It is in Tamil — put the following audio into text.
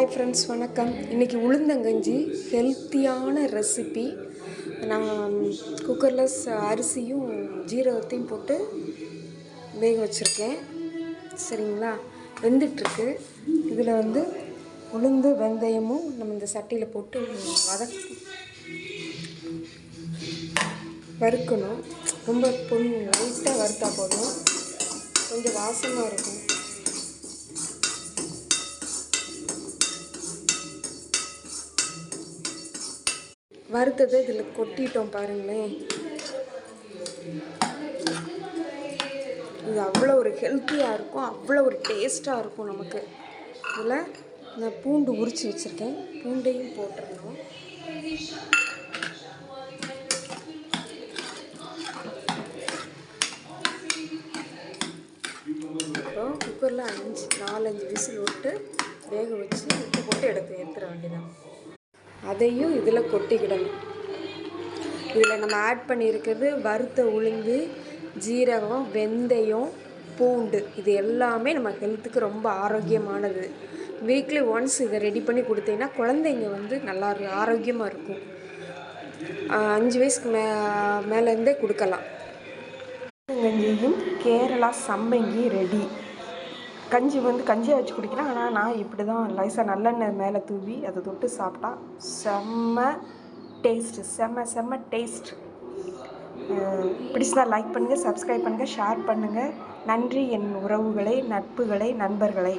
ஹாய் ஃப்ரெண்ட்ஸ் வணக்கம். இன்றைக்கி உளுந்தங்கஞ்சி ஹெல்த்தியான ரெசிபி நான் குக்கரில் அரிசியும் ஜீரகத்தையும் போட்டு வேக வச்சுருக்கேன். சரிங்களா? வெந்துட்டுருக்கு. இதில் வந்து உளுந்து வெந்தயமும் நம்ம இந்த சட்டியில் போட்டு வதக்கி வறுக்கணும். ரொம்ப பொன் லைட்டாக வறுத்தா போதும். கொஞ்சம் வாசமாக இருக்கும். வறுத்ததை இதில் கொட்டிட்டோம் பாருங்களேன். இது அவ்வளோ ஒரு ஹெல்த்தியாக இருக்கும் அவ்வளோ ஒரு டேஸ்ட்டாக இருக்கும் நமக்கு. இதில் நான் பூண்டு உரித்து வச்சுருக்கேன். பூண்டையும் போட்டுருந்தோம் அப்புறம் குக்கரில் அஞ்சு நாலஞ்சு விசில் விட்டு வேக வச்சு உப்பு போட்டு எடுத்து எடுத்துட வேண்டியதான் அதையும் இதில் கொட்டிக்கிடணும். இதில் நம்ம ஆட் பண்ணியிருக்கிறது வறுத்த உளுந்து ஜீரகம் வெந்தயம் பூண்டு. இது எல்லாமே நம்ம ஹெல்த்துக்கு ரொம்ப ஆரோக்கியமானது. வீக்லி ஒன்ஸ் இதை ரெடி பண்ணி கொடுத்தீங்கன்னா குழந்தைங்க வந்து நல்லா ஆரோக்கியமாக இருக்கும். அஞ்சு வயசுக்கு மே மேலேருந்தே கொடுக்கலாம். கேரளா சம்பங்கி ரெடி. கஞ்சி வந்து கஞ்சியாக வச்சு குடிக்கலாம். ஆனால் நான் இப்படி தான் லைஸாக நல்லெண்ணெய் மேலே தூவி அதை தொட்டு சாப்பிட்டா செம்ம டேஸ்ட்டு செம்ம செம்ம டேஸ்ட் பிடிச்சதா லைக் பண்ணுங்கள் சப்ஸ்கிரைப் பண்ணுங்கள் ஷேர் பண்ணுங்கள் நன்றி என் உறவுகளை நட்புகளை நண்பர்களை.